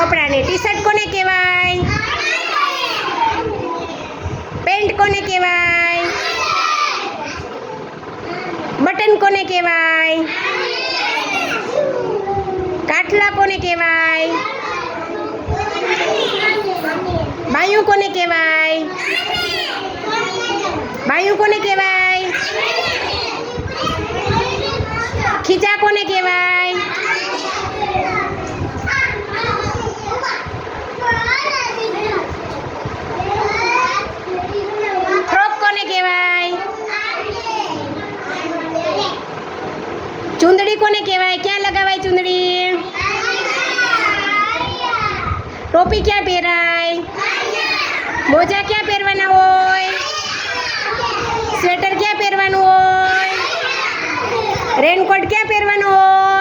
કપડાને T shirt કોને કહેવાય? પેન્ટ કોને કહેવાય? બટન કોને કહેવાય? કાટલા કોને કહેવાય? બાયું કોને કહેવાય? બાયું કોને કહેવાય? ખીચા કોને કહેવાય ફ્રોક કોને કહેવાય ચૂંદડી કોને કહેવાય? ક્યાં લગાવાય ચૂંદડી? ટોપી ક્યાં પહેરાય? મોજા ક્યાં પહેરવાના હોય? સ્વેટર ક્યાં પહેરવાનું હોય? રેનકોટ ક્યાં પહેરવાનું હોય?